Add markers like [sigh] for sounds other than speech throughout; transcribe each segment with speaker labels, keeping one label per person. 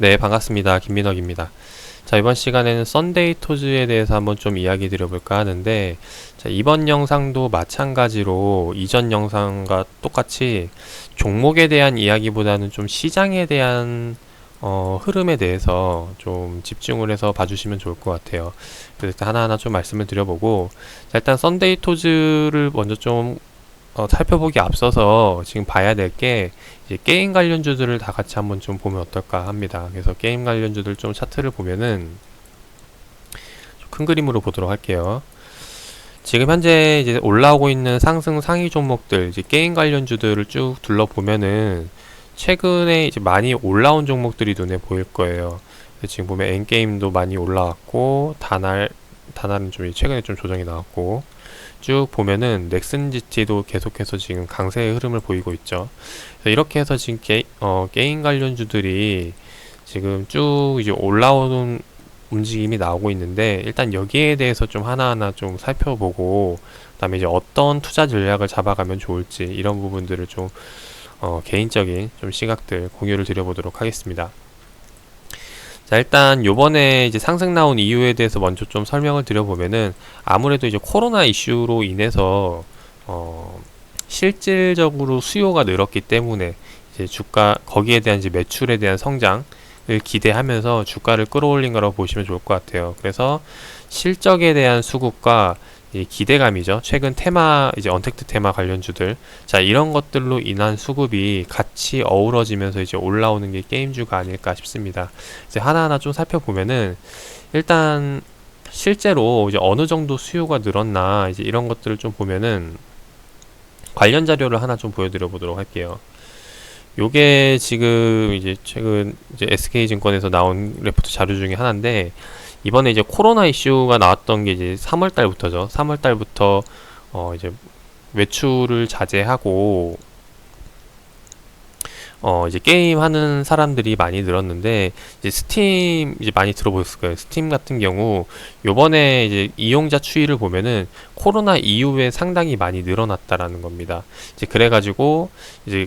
Speaker 1: 네, 반갑습니다. 김민혁입니다. 자, 이번 시간에는 썬데이 토즈에 대해서 한번 좀 이야기 드려볼까 하는데, 자, 이번 영상도 마찬가지로 이전 영상과 똑같이 종목에 대한 이야기보다는 좀 시장에 대한 어, 흐름에 대해서 좀 집중을 해서 봐주시면 좋을 것 같아요. 그래서 일단 하나하나 좀 말씀을 드려보고, 자, 일단 썬데이 토즈를 먼저 좀 어, 살펴보기 앞서서 지금 봐야 될 게 이제 게임 관련주들을 다 같이 한번 좀 보면 어떨까 합니다. 그래서 게임 관련주들 좀 차트를 보면은 좀큰 그림으로 보도록 할게요. 지금 현재 이제 올라오고 있는 상승 상위 종목들, 이제 게임 관련주들을 쭉 둘러보면은 최근에 이제 많이 올라온 종목들이 눈에 보일 거예요. 지금 보면 엔게임도 많이 올라왔고, 다날, 다날은 좀 최근에 좀 조정이 나왔고, 쭉 보면은 넥슨 GT도 계속해서 지금 강세의 흐름을 보이고 있죠. 그래서 이렇게 해서 지금 게, 어, 게임 관련주들이 지금 쭉 이제 올라오는 움직임이 나오고 있는데 일단 여기에 대해서 좀 하나하나 좀 살펴보고 그다음에 이제 어떤 투자 전략을 잡아가면 좋을지 이런 부분들을 좀 어, 개인적인 좀 시각들 공유를 드려보도록 하겠습니다. 자, 일단 요번에 이제 상승 나온 이유에 대해서 먼저 좀 설명을 드려보면은 아무래도 이제 코로나 이슈로 인해서 어, 실질적으로 수요가 늘었기 때문에 이제 주가 거기에 대한 이제 매출에 대한 성장을 기대하면서 주가를 끌어올린 거라고 보시면 좋을 것 같아요. 그래서 실적에 대한 수급과 이 기대감이죠. 최근 테마 이제 언택트 테마 관련주들 자 이런 것들로 인한 수급이 같이 어우러지면서 이제 올라오는 게 게임주가 아닐까 싶습니다. 이제 하나하나 좀 살펴보면은 일단 실제로 이제 어느 정도 수요가 늘었나 이제 이런 것들을 좀 보면은 관련 자료를 하나 좀 보여드려 보도록 할게요. 요게 지금 이제 최근 이제 SK증권에서 나온 레포트 자료 중에 하나인데 이번에 이제 코로나 이슈가 나왔던 게 이제 3월 달부터죠. 3월 달부터 어 이제 외출을 자제하고 어 이제 게임 하는 사람들이 많이 늘었는데 이제 스팀 이제 많이 들어보셨을 거예요. 스팀 같은 경우 요번에 이제 이용자 추이를 보면은 코로나 이후에 상당히 많이 늘어났다라는 겁니다. 이제 그래 가지고 이제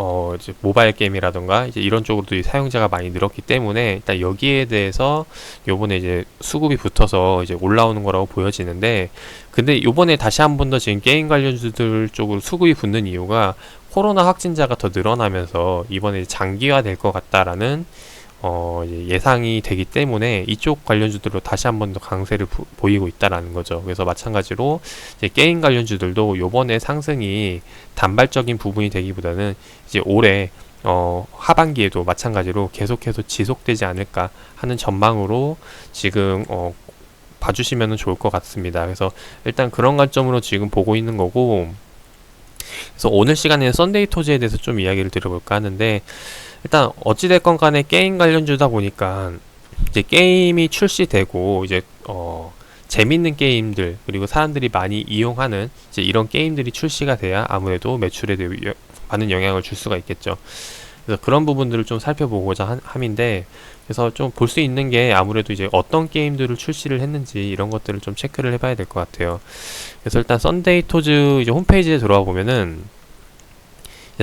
Speaker 1: 어 이제 모바일 게임이라던가 이제 이런 쪽으로도 사용자가 많이 늘었기 때문에 일단 여기에 대해서 요번에 이제 수급이 붙어서 이제 올라오는 거라고 보여지는데 근데 요번에 다시 한 번 더 지금 게임 관련주들 쪽으로 수급이 붙는 이유가 코로나 확진자가 더 늘어나면서 이번에 장기화 될 것 같다라는 어, 예상이 되기 때문에 이쪽 관련주들로 다시 한 번 더 강세를 부, 보이고 있다라는 거죠. 그래서 마찬가지로 이제 게임 관련주들도 요번에 상승이 단발적인 부분이 되기보다는 이제 올해 어, 하반기에도 마찬가지로 계속해서 지속되지 않을까 하는 전망으로 지금 어, 봐주시면 좋을 것 같습니다. 그래서 일단 그런 관점으로 지금 보고 있는 거고 그래서 오늘 시간에는 썬데이 토즈에 대해서 좀 이야기를 드려볼까 하는데 일단 어찌됐건 간에 게임 관련주다 보니까 이제 게임이 출시되고 이제 어 재밌는 게임들 그리고 사람들이 많이 이용하는 이제 이런 게임들이 출시가 돼야 아무래도 매출에 많은 영향을 줄 수가 있겠죠. 그래서 그런 부분들을 좀 살펴보고자 함인데 그래서 좀 볼 수 있는 게 아무래도 이제 어떤 게임들을 출시를 했는지 이런 것들을 좀 체크를 해봐야 될 것 같아요. 그래서 일단 썬데이 토즈 이제 홈페이지에 들어와 보면은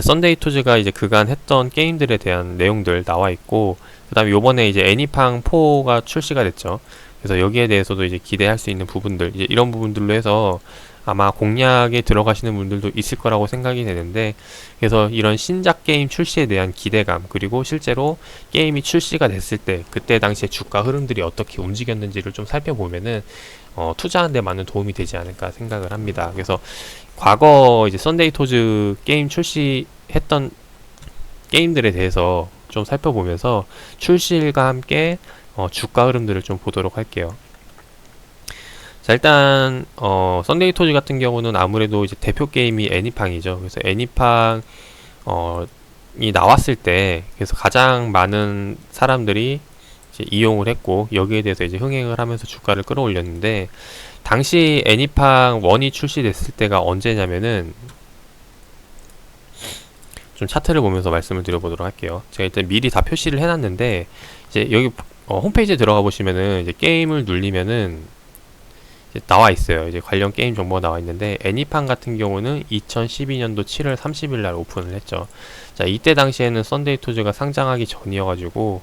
Speaker 1: 썬데이 토즈가 이제 그간 했던 게임들에 대한 내용들 나와 있고 그다음에 요번에 이제 애니팡 4가 출시가 됐죠. 그래서 여기에 대해서도 이제 기대할 수 있는 부분들 이제 이런 부분들로 해서 아마 공략에 들어가시는 분들도 있을 거라고 생각이 되는데 그래서 이런 신작 게임 출시에 대한 기대감 그리고 실제로 게임이 출시가 됐을 때 그때 당시에 주가 흐름들이 어떻게 움직였는지를 좀 살펴보면은 어, 투자하는 데 많은 도움이 되지 않을까 생각을 합니다. 그래서 과거 이제 썬데이 토즈 게임 출시했던 게임들에 대해서 좀 살펴보면서 출시일과 함께 어, 주가 흐름들을 좀 보도록 할게요. 자 일단 어, 썬데이 토즈 같은 경우는 아무래도 이제 대표 게임이 애니팡이죠. 그래서 애니팡 어, 이 나왔을 때 그래서 가장 많은 사람들이 이용을 했고 여기에 대해서 이제 흥행을 하면서 주가를 끌어올렸는데 당시 애니팡 1이 출시됐을 때가 언제냐면은 좀 차트를 보면서 말씀을 드려보도록 할게요. 제가 일단 미리 다 표시를 해놨는데 이제 여기 어, 홈페이지에 들어가 보시면은 이제 게임을 눌리면은 이제 나와 있어요. 이제 관련 게임 정보가 나와 있는데 애니팡 같은 경우는 2012년도 7월 30일 날 오픈을 했죠. 자 이때 당시에는 썬데이 토즈가 상장하기 전이어가지고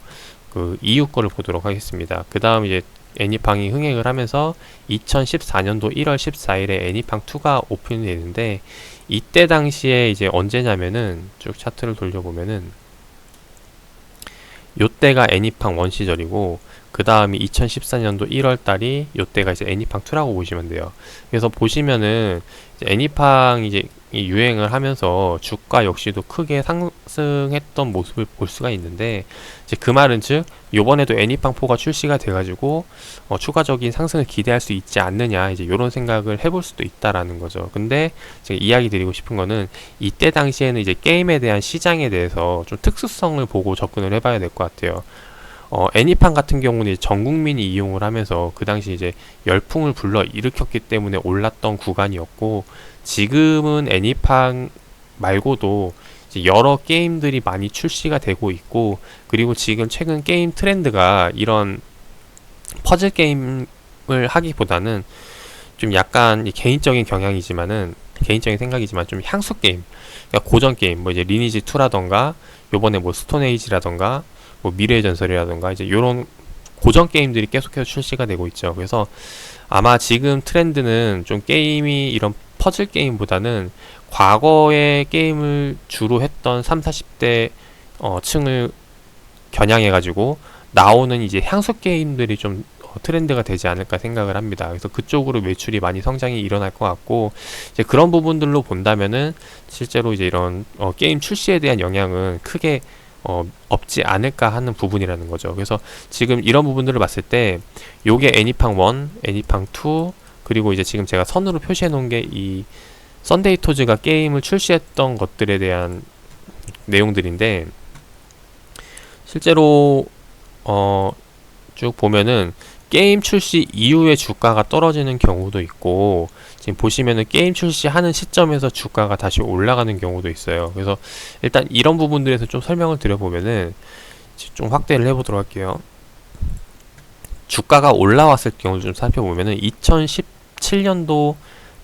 Speaker 1: 그 EU 거를 보도록 하겠습니다. 그 다음 이제 애니팡이 흥행을 하면서 2014년도 1월 14일에 애니팡2가 오픈이 되는데 이때 당시에 이제 언제냐면은 쭉 차트를 돌려보면은 요때가 애니팡 1 시절이고 그 다음이 2014년도 1월 달이 요때가 이제 애니팡 2라고 보시면 돼요. 그래서 보시면은 이제 애니팡 이제 이 유행을 하면서 주가 역시도 크게 상승했던 모습을 볼 수가 있는데 이제 그 말은 즉 요번에도 애니팡4가 출시가 돼가지고 어, 추가적인 상승을 기대할 수 있지 않느냐 이제 요런 생각을 해볼 수도 있다라는 거죠. 근데 제가 이야기 드리고 싶은 거는 이때 당시에는 이제 게임에 대한 시장에 대해서 좀 특수성을 보고 접근을 해봐야 될 것 같아요. 어, 애니팡 같은 경우는 전 국민이 이용을 하면서 그 당시 이제 열풍을 불러 일으켰기 때문에 올랐던 구간이었고 지금은 애니팡 말고도 여러 게임들이 많이 출시가 되고 있고 그리고 지금 최근 게임 트렌드가 이런 퍼즐 게임을 하기보다는 좀 약간 개인적인 경향이지만은 개인적인 생각이지만 좀 향수 게임 그러니까 고전 게임 뭐 이제 리니지 2라던가 요번에 뭐 스톤에이지라던가 뭐 미래의 전설이라던가 이제 요런 고전 게임들이 계속해서 출시가 되고 있죠. 그래서 아마 지금 트렌드는 좀 게임이 이런 퍼즐 게임보다는 과거의 게임을 주로 했던 3, 40대 어, 층을 겨냥해 가지고 나오는 이제 향수 게임들이 좀 어, 트렌드가 되지 않을까 생각을 합니다. 그래서 그쪽으로 매출이 많이 성장이 일어날 것 같고 이제 그런 부분들로 본다면은 실제로 이제 이런 어, 게임 출시에 대한 영향은 크게 어, 없지 않을까 하는 부분이라는 거죠. 그래서 지금 이런 부분들을 봤을 때 요게 애니팡 1, 애니팡 2 그리고 이제 지금 제가 선으로 표시해 놓은 게 이 썬데이 토즈가 게임을 출시했던 것들에 대한 내용들인데 실제로 어, 쭉 보면은 게임 출시 이후에 주가가 떨어지는 경우도 있고 지금 보시면은 게임 출시하는 시점에서 주가가 다시 올라가는 경우도 있어요. 그래서 일단 이런 부분들에서 좀 설명을 드려보면은 좀 확대를 해보도록 할게요. 주가가 올라왔을 경우 좀 살펴보면은 2017년도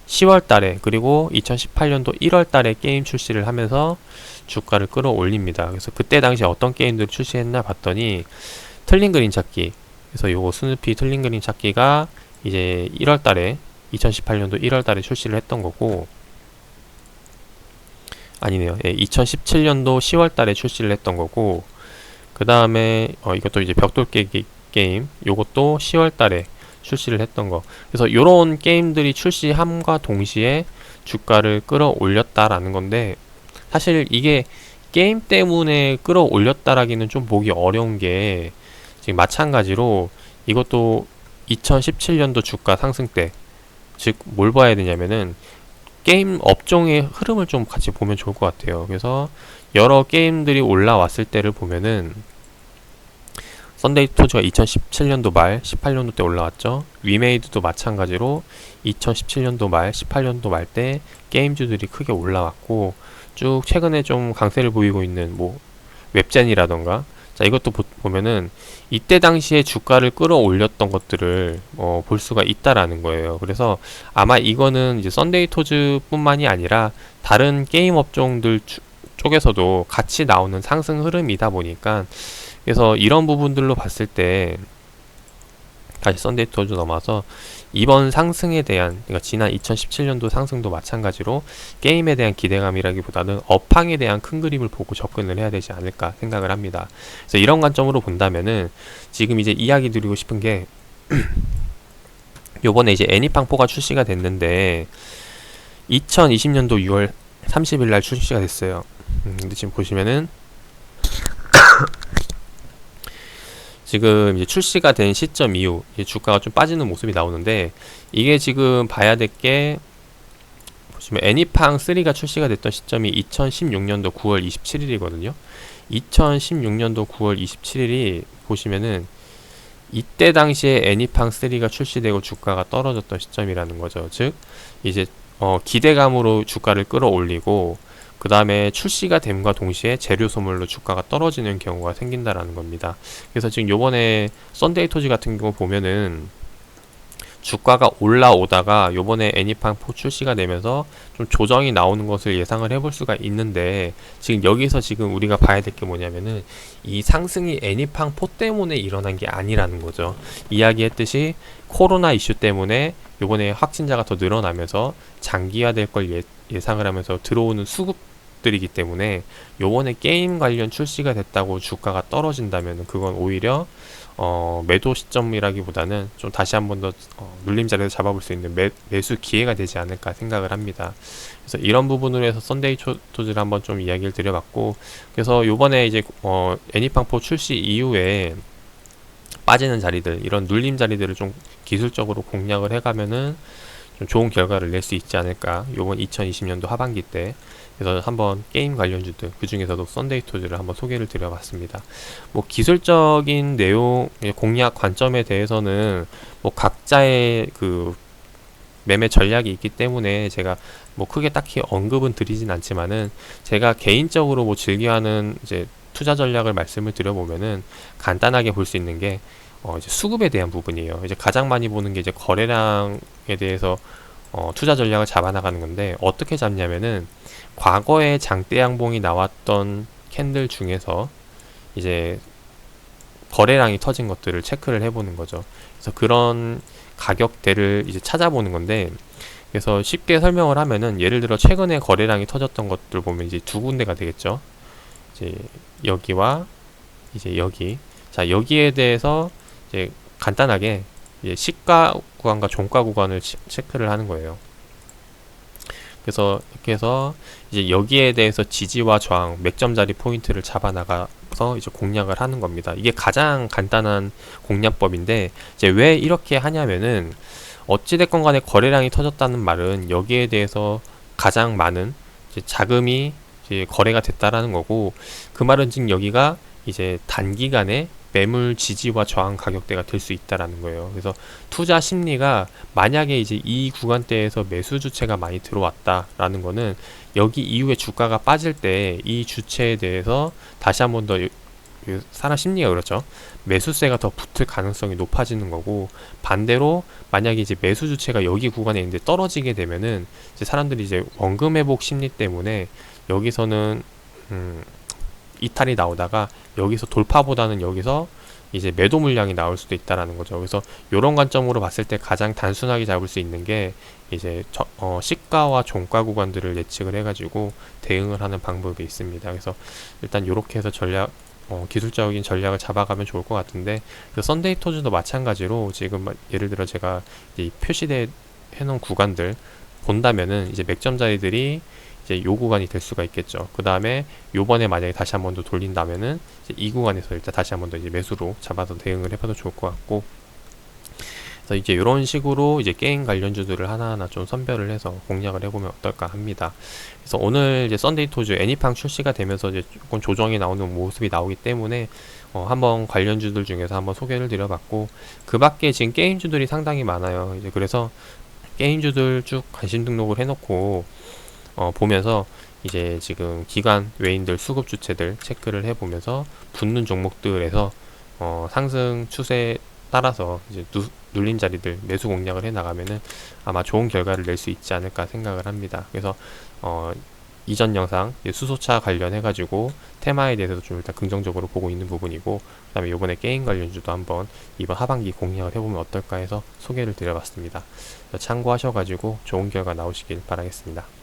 Speaker 1: 10월 달에 그리고 2018년도 1월 달에 게임 출시를 하면서 주가를 끌어올립니다. 그래서 그때 당시 어떤 게임들을 출시했나 봤더니 틀린 그림 찾기 그래서 요거 스누피 틀린 그림 찾기가 이제 1월 달에 2018년도 1월 달에 출시를 했던 거고 아니네요. 예, 2017년도 10월 달에 출시를 했던 거고 그 다음에 어, 이것도 이제 벽돌 깨기 게임 요것도 10월 달에 출시를 했던 거 그래서 요런 게임들이 출시함과 동시에 주가를 끌어올렸다라는 건데 사실 이게 게임 때문에 끌어올렸다라기는 좀 보기 어려운 게 지금 마찬가지로 이것도 2017년도 주가 상승 때, 즉, 뭘 봐야 되냐면은, 게임 업종의 흐름을 좀 같이 보면 좋을 것 같아요. 그래서 여러 게임들이 올라왔을 때를 보면은, 썬데이 토즈가 2017년도 말, 18년도 때 올라왔죠. 위메이드도 마찬가지로 2017년도 말, 18년도 말 때 게임주들이 크게 올라왔고, 쭉 최근에 좀 강세를 보이고 있는 뭐, 웹젠이라던가, 자, 이것도 보, 면은 이때 당시에 주가를 끌어올렸던 것들을 어, 볼 수가 있다라는 거예요. 그래서 아마 이거는 이제 썬데이 토즈뿐만이 아니라 다른 게임 업종들 주, 쪽에서도 같이 나오는 상승 흐름이다 보니까 그래서 이런 부분들로 봤을 때 다시 썬데이 토즈 넘어서 이번 상승에 대한 그러니까 지난 2017년도 상승도 마찬가지로 게임에 대한 기대감이라기보다는 업황에 대한 큰 그림을 보고 접근을 해야 되지 않을까 생각을 합니다. 그래서 이런 관점으로 본다면은 지금 이제 이야기 드리고 싶은 게 [clears throat] 요번에 이제 애니팡4가 출시가 됐는데 2020년도 6월 30일 날 출시가 됐어요. 음, 근데 지금 보시면은 지금 이제 출시가 된 시점 이후 주가가 좀 빠지는 모습이 나오는데 이게 지금 봐야 될 게 보시면 애니팡 3가 출시가 됐던 시점이 2016년도 9월 27일이거든요. 2016년도 9월 27일이 보시면은 이때 당시에 애니팡 3가 출시되고 주가가 떨어졌던 시점이라는 거죠. 즉 이제 어 기대감으로 주가를 끌어올리고 그 다음에 출시가 됨과 동시에 재료 소멸로 주가가 떨어지는 경우가 생긴다라는 겁니다. 그래서 지금 요번에 썬데이 토지 같은 경우 보면은 주가가 올라오다가 요번에 애니팡 4 출시가 되면서 좀 조정이 나오는 것을 예상을 해볼 수가 있는데 지금 여기서 지금 우리가 봐야 될 게 뭐냐면은 이 상승이 애니팡 4 때문에 일어난 게 아니라는 거죠. 이야기했듯이 코로나 이슈 때문에 요번에 확진자가 더 늘어나면서 장기화될 걸 예, 예상을 하면서 들어오는 수급 들이기 때문에 요번에 게임 관련 출시가 됐다고 주가가 떨어진다면 그건 오히려 어, 매도 시점이라기보다는 좀 다시 한 번 더 어, 눌림자리에서 잡아볼 수 있는 매, 매수 기회가 되지 않을까 생각을 합니다. 그래서 이런 부분으로 해서 썬데이 초, 토즈를 한번 좀 이야기를 드려봤고 그래서 요번에 이제 어, 애니팡포 출시 이후에 빠지는 자리들 이런 눌림 자리들을 좀 기술적으로 공략을 해가면은 좀 좋은 결과를 낼 수 있지 않을까 요번 2020년도 하반기 때 그래서 한번 게임 관련주들 그 중에서도 썬데이 토즈를 한번 소개를 드려봤습니다. 뭐 기술적인 내용 공략 관점에 대해서는 뭐 각자의 그 매매 전략이 있기 때문에 제가 뭐 크게 딱히 언급은 드리진 않지만은 제가 개인적으로 뭐 즐겨하는 이제 투자 전략을 말씀을 드려보면은 간단하게 볼 수 있는 게 어 이제 수급에 대한 부분이에요. 이제 가장 많이 보는 게 이제 거래량에 대해서 어 투자 전략을 잡아나가는 건데 어떻게 잡냐면은 과거에 장대 양봉이 나왔던 캔들 중에서 이제 거래량이 터진 것들을 체크를 해보는 거죠. 그래서 그런 가격대를 이제 찾아보는 건데 그래서 쉽게 설명을 하면은 예를 들어 최근에 거래량이 터졌던 것들 보면 이제 두 군데가 되겠죠. 이제 여기와 이제 여기. 자, 여기에 대해서 이제 간단하게 이제 시가 구간과 종가 구간을 치, 체크를 하는 거예요. 그래서 이렇게 해서 이제 여기에 대해서 지지와 저항, 맥점자리 포인트를 잡아 나가서 이제 공략을 하는 겁니다. 이게 가장 간단한 공략법인데 이제 왜 이렇게 하냐면은 어찌됐건 간에 거래량이 터졌다는 말은 여기에 대해서 가장 많은 이제 자금이 이제 거래가 됐다라는 거고 그 말은 지금 여기가 이제 단기간에 매물 지지와 저항 가격대가 될 수 있다라는 거예요. 그래서 투자 심리가 만약에 이제 이 구간대에서 매수 주체가 많이 들어왔다라는 거는 여기 이후에 주가가 빠질 때 이 주체에 대해서 다시 한번 더 사람 심리가 그렇죠. 매수세가 더 붙을 가능성이 높아지는 거고 반대로 만약에 이제 매수 주체가 여기 구간에 있는데 떨어지게 되면은 이제 사람들이 이제 원금 회복 심리 때문에 여기서는 음 이탈이 나오다가 여기서 돌파보다는 여기서 이제 매도 물량이 나올 수도 있다라는 거죠. 그래서 이런 관점으로 봤을 때 가장 단순하게 잡을 수 있는 게 이제 저, 어, 시가와 종가 구간들을 예측을 해가지고 대응을 하는 방법이 있습니다. 그래서 일단 이렇게 해서 전략 어, 기술적인 전략을 잡아가면 좋을 것 같은데 그 썬데이 토즈도 마찬가지로 지금 예를 들어 제가 이 표시돼 해놓은 구간들 본다면은 이제 맥점 자리들이 이제 요 구간이 될 수가 있겠죠. 그 다음에 요번에 만약에 다시 한 번 더 돌린다면은 이제 이 구간에서 일단 다시 한 번 더 이제 매수로 잡아서 대응을 해봐도 좋을 것 같고 그래서 이제 이런 식으로 이제 게임 관련주들을 하나하나 좀 선별을 해서 공략을 해보면 어떨까 합니다. 그래서 오늘 이제 썬데이 토즈 애니팡 출시가 되면서 이제 조금 조정이 나오는 모습이 나오기 때문에 어 한번 관련주들 중에서 한번 소개를 드려봤고 그 밖에 지금 게임주들이 상당히 많아요. 이제 그래서 게임주들 쭉 관심 등록을 해놓고 어, 보면서 이제 지금 기관 외인들 수급 주체들 체크를 해보면서 붙는 종목들에서 어, 상승 추세 따라서 이제 누, 눌린 자리들 매수 공략을 해 나가면은 아마 좋은 결과를 낼 수 있지 않을까 생각을 합니다. 그래서 어, 이전 영상 수소차 관련해 가지고 테마에 대해서도 좀 일단 긍정적으로 보고 있는 부분이고 그다음에 이번에 게임 관련주도 한번 이번 하반기 공략을 해보면 어떨까 해서 소개를 드려봤습니다. 참고하셔 가지고 좋은 결과 나오시길 바라겠습니다.